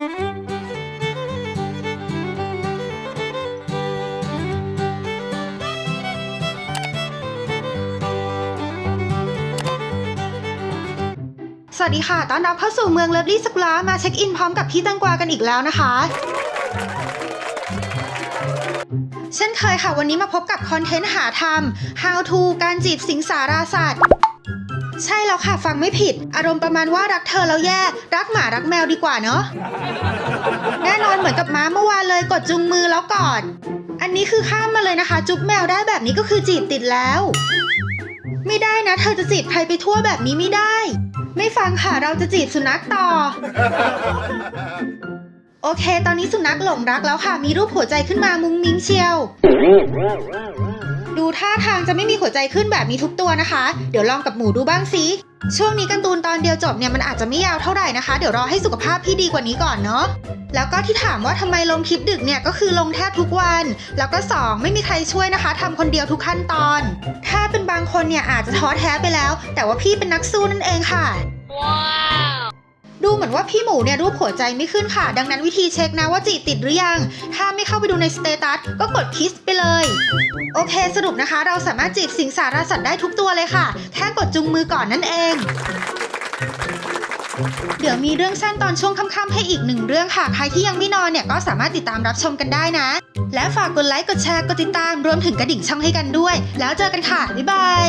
สวัสดีค่ะ ต้อนรับเข้าสู่เมืองเลิฟลี่สกลามาเช็คอินพร้อมกับพี่ตังกวากันอีกแล้วนะคะ เช่นเคยค่ะ วันนี้มาพบกับคอนเทนต์หาทำ How to การจีบสิงสาราสัตว์ ใช่แล้วค่ะฟังไม่ผิด อารมณ์ประมาณว่ารักเธอแล้วแย่ รักหมารักแมวดีกว่าเนาะแน่นอนเหมือนกับม้าเมื่อวานเลยกดจุงมือแล้วก่อน อันนี้คือข้ามมาเลยนะคะ จุ๊บแมวได้แบบนี้ก็คือจีบติดแล้ว ไม่ได้นะ เธอจะจีบใครไปทั่วแบบนี้ไม่ได้ ไม่ฟังค่ะเราจะจีบสุนัขต่อ โอเค ตอนนี้สุนัขหลงรักแล้วค่ะ มีรูปหัวใจขึ้นมามุ้งมิ้งเชียว ดูท่าทางจะไม่มีหัวใจขึ้นแบบนี้ทุกตัวนะคะ เดี๋ยวลองกับหมูดูบ้างสิช่วงนี้การ์ตูนตอนเดียวจบเนี่ยมันอาจจะไม่ยาวเท่าไหร่นะคะ เดี๋ยวรอให้สุขภาพพี่ดีกว่านี้ก่อนเนาะแล้วก็ที่ถามว่าทำไมลงคลิปดึกเนี่ยก็คือลงแทบทุกวัน แล้วก็ 2 ไม่มีใครช่วยนะคะทำคนเดียวทุกขั้นตอน ถ้าเป็นบางคนเนี่ยอาจจะท้อแท้ไปแล้ว แต่ว่าพี่เป็นนักสู้นั่นเองค่ะ ดูเหมือนว่าพี่หมูเนี่ยรูปหัวใจไม่ขึ้นค่ะ ดังนั้นวิธีเช็คนะว่าจีติดหรือยัง ถ้าไม่เข้าไปดูในสเตตัสก็กดคิสไปเลย โอเค สรุปนะคะ เราสามารถจีบสิงสารสัตว์ได้ทุกตัวเลยค่ะ แค่กดจุงมือก่อนนั่นเอง เดี๋ยวมีเรื่องสั้นตอนช่วงค่ำๆให้อีกหนึ่งเรื่องค่ะ ใครที่ยังไม่นอนเนี่ยก็สามารถติดตามรับชมกันได้นะ และฝากกดไลค์ กดแชร์ กดติดตาม รวมถึงกระดิ่งช่องให้กันด้วย แล้วเจอกันค่ะ บ๊ายบาย